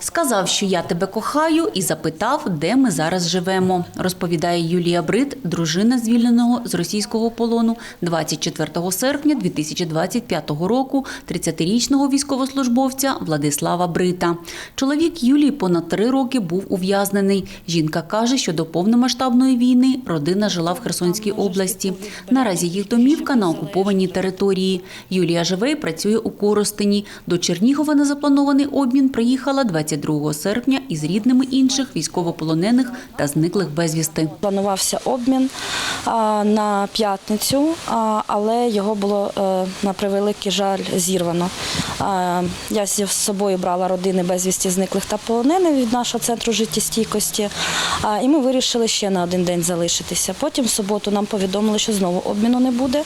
Сказав, що я тебе кохаю, і запитав, де ми зараз живемо. Розповідає Юлія Брит, дружина звільненого з російського полону 24 серпня 2025 року 30-річного військовослужбовця Владислава Брита. Чоловік Юлії понад три роки був ув'язнений. Жінка каже, що до повномасштабної війни родина жила в Херсонській області. Наразі їх домівка на окупованій території. Юлія живе і працює у Коростені. До Чернігова на запланований обмін приїхала 22 серпня із рідними інших військовополонених та зниклих безвісти. Планувався обмін на п'ятницю, але його було е, на превеликий жаль зірвано. Я з собою брала родини безвісті зниклих та полонених від нашого центру життєстійкості, і ми вирішили ще на один день залишитися. Потім в суботу нам повідомили, що знову обміну не буде.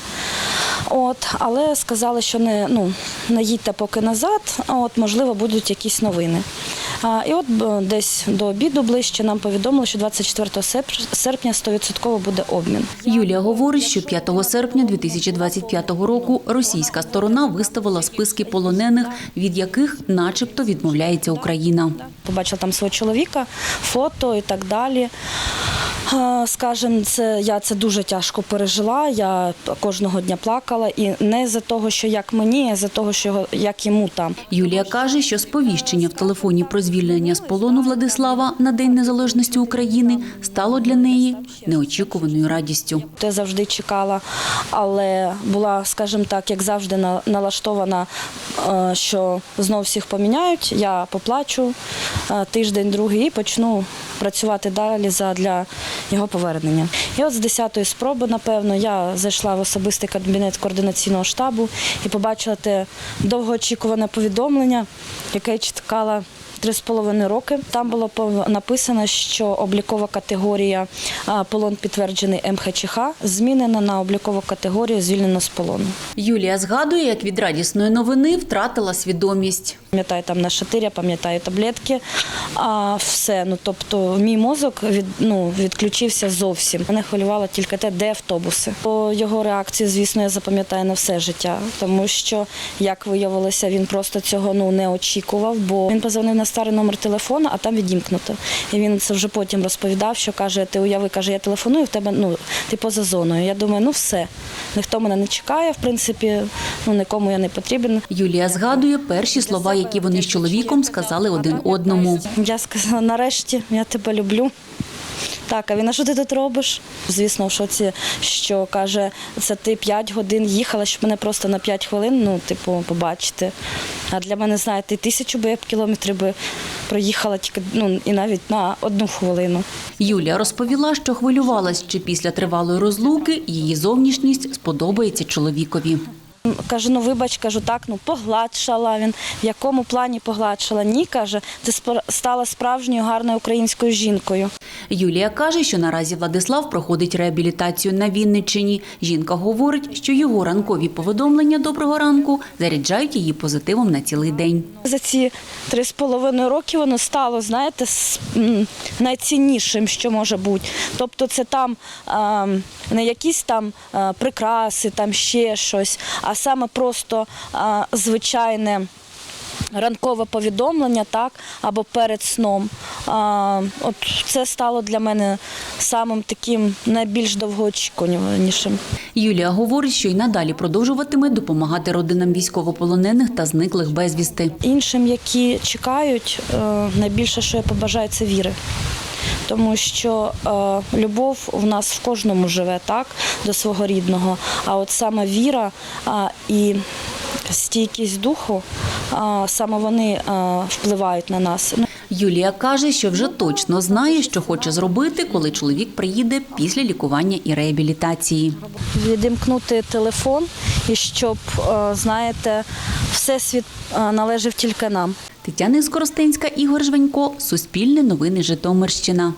От, але сказали, що не, ну, не їдьте поки назад, от, можливо, будуть якісь новини. І от десь до обіду ближче нам повідомили, що 24 серп- серпня 100% буде обмін. Юлія говорить, що 5 серпня 2025 року російська сторона виставила списки полонених, від яких начебто відмовляється Україна. Побачила там свого чоловіка, фото і так далі. Скажем, це я це дуже тяжко пережила. Я кожного дня плакала і не за того, що як мені, а за того, що як йому там. Юлія каже, що сповіщення в телефоні про звільнення з полону Владислава на День Незалежності України стало для неї неочікуваною радістю. Я завжди чекала, але була, скажімо так, як завжди, на- налаштована, е, що знов всіх поміняють. Я поплачу е, тиждень, другий і почну працювати далі для його повернення. І от з 10-ї спроби, напевно, я зайшла в особистий кабінет координаційного штабу і побачила те довгоочікуване повідомлення, яке чекала. Три з половиною роки там було написано, що облікова категорія полон підтверджений МХЧХ змінена на облікову категорію звільнено з полону. Юлія згадує, як від радісної новини втратила свідомість. Пам'ятаю там на шатиря, пам'ятаю таблетки, а все. Ну тобто мій мозок від ну відключився зовсім. Мене хвилювало тільки те, де автобуси. По його реакції, звісно, я запам'ятаю на все життя, тому що як виявилося, він просто цього ну не очікував, бо він позвонив на старий номер телефона, а там відімкнуто. І він це вже потім розповідав, що каже: ти уяви, каже, я телефоную в тебе. Ну ти поза зоною. Я думаю, ну все, ніхто мене не чекає. В принципі, ну нікому я не потрібен. Юлія згадує перші слова, які вони з чоловіком сказали один одному. Я сказала, нарешті, я тебе люблю. Так, а він, а що ти тут робиш? Звісно, в шоці, що каже, це ти 5 годин їхала, щоб мене просто на 5 хвилин, ну, типу, побачити. А для мене, знаєте, тисячу би я б кілометрів би проїхала тільки, ну, і навіть на одну хвилину. Юлія розповіла, що хвилювалась, чи після тривалої розлуки її зовнішність сподобається чоловікові. Кажу, ну вибач, кажу, так, ну погладшала він. В якому плані погладшала? Ні, каже, ти стала справжньою гарною українською жінкою. Юлія каже, що наразі Владислав проходить реабілітацію на Вінниччині. Жінка говорить, що його ранкові повідомлення доброго ранку заряджають її позитивом на цілий день. За ці три з половиною роки воно стало, знаєте, найціннішим, що може бути. Тобто це там не якісь там прикраси, там ще щось, а саме просто звичайне. Ранкове повідомлення, так, або перед сном. А, от це стало для мене самим таким найбільш довгоочікуванішим. Юлія говорить, що й надалі продовжуватиме допомагати родинам військовополонених та зниклих безвісти. Іншим, які чекають, е, найбільше, що я побажаю, це віри. Тому що е, любов в нас в кожному живе так до свого рідного. А от саме віра а, і стійкість духу, а, саме вони е, впливають на нас. Юлія каже, що вже точно знає, що хоче зробити, коли чоловік приїде після лікування і реабілітації. Відімкнути телефон і щоб, е, знаєте, всесвіт світ належав тільки нам. Тетяна Скоростенська, Ігор Жванько, Суспільне новини Житомирщина.